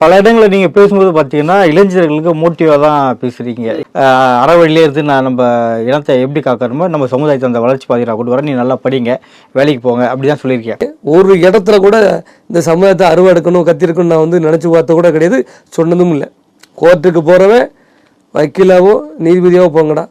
பல இடங்களில் நீங்கள் பேசும்போது பார்த்தீங்கன்னா இளைஞர்களுக்கு மோட்டிவாக தான் பேசுகிறீங்க அறவழியிலே இருந்து நான் நம்ம இனத்தை எப்படி காக்கணுமோ நம்ம சமுதாயத்தை அந்த வளர்ச்சி பாதையில் கொண்டு வர நீ நல்லா படிங்க வேலைக்கு போங்க அப்படி தான் சொல்லியிருக்கேன் ஒரு இடத்துல கூட இந்த சமுதாயத்தை அறுவடைக்கணும் கத்திருக்கணும் நான் வந்து நினச்சி பார்த்த கூட கிடையாது சொன்னதும் இல்லை. கோர்ட்டுக்கு போகிறவன் வக்கீலாவோ நீதிபதியாவோ போங்கடா.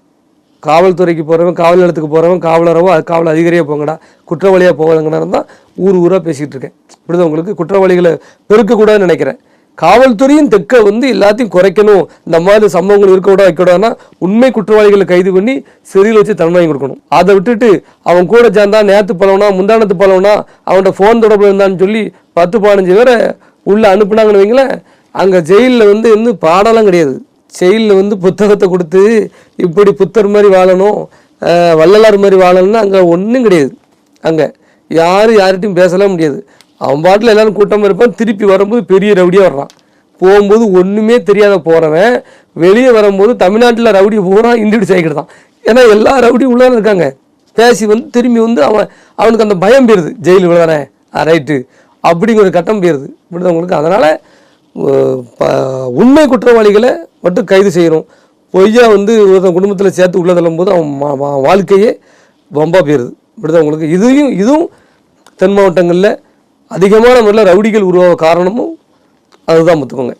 காவல்துறைக்கு போகிறவன் காவல் நிலத்துக்கு போகிறவன் காவலரவோ அது காவல் அதிகாரியாக போங்கடா. குற்றவாளியாக போவாங்கன்னு தான் ஊர் ஊராக பேசிகிட்டு இருக்கேன். இப்படிதான் உங்களுக்கு குற்றவாளிகளை பெருக்கக்கூடாதுன்னு நினைக்கிறேன். காவல்துறையும் தெக்க வந்து எல்லாத்தையும் குறைக்கணும். இந்த மாதிரி சம்பவங்கள் இருக்கக்கூடாது விட உண்மை குற்றவாளிகளை கைது பண்ணி சிறையில் வச்சு தண்டனை கொடுக்கணும். அதை விட்டுட்டு அவன் கூட சேர்ந்தா நேற்று பழவனா முந்தானத்து பழவனா அவன்கிட்ட ஃபோன் தொடர்பு இருந்தான்னு சொல்லி பத்து பதினஞ்சு பேரை உள்ளே அனுப்புனாங்கன்னு வைங்களேன் அங்கே ஜெயிலில் வந்து வந்து பாடலாம் கிடையாது. ஜெயிலில் வந்து புத்தகத்தை கொடுத்து இப்படி புத்தர் மாதிரி வாழணும் வள்ளலார் மாதிரி வாழணும்னு அங்கே ஒன்றும் கிடையாது. அங்கே யாரும் யார்கிட்டையும் பேசலாம் முடியாது. அவன் பாட்டில் எல்லாரும் கூட்டமாக இருப்பான். திருப்பி வரும்போது பெரிய ரவுடியாக வர்றான். போகும்போது ஒன்றுமே தெரியாத போகிறவன் வெளியே வரும்போது தமிழ்நாட்டில் ரவுடி பூரா இண்டிவிஜுவல் ஆகிக்கிட்டு ஏன்னா எல்லா ரவுடியும் உள்ளே இருக்காங்க. பேசி வந்து திரும்பி வந்து அவன் அவனுக்கு அந்த பயம் போயிருது. ஜெயில் இவ்வளோதானே ரைட்டு. அப்படிங்கிற ஒரு கட்டம் போயிருது. இப்படிதான் உங்களுக்கு? அதனால் உண்மை குற்றவாளிகளை மட்டும் கைது செய்யணும். பொய்யா வந்து ஒருத்தன் குடும்பத்தில் சேர்த்து உள்ளே தள்ளும்போது அவன் வாழ்க்கையே பம்பாக போயிடுது இப்படிதான் உங்களுக்கு? இதையும் இதுவும் தென் மாவட்டங்களில் அதிகமான முறையில் ரவுடிகள் உருவாக காரணமும் அதுதான் பார்த்துக்கோங்க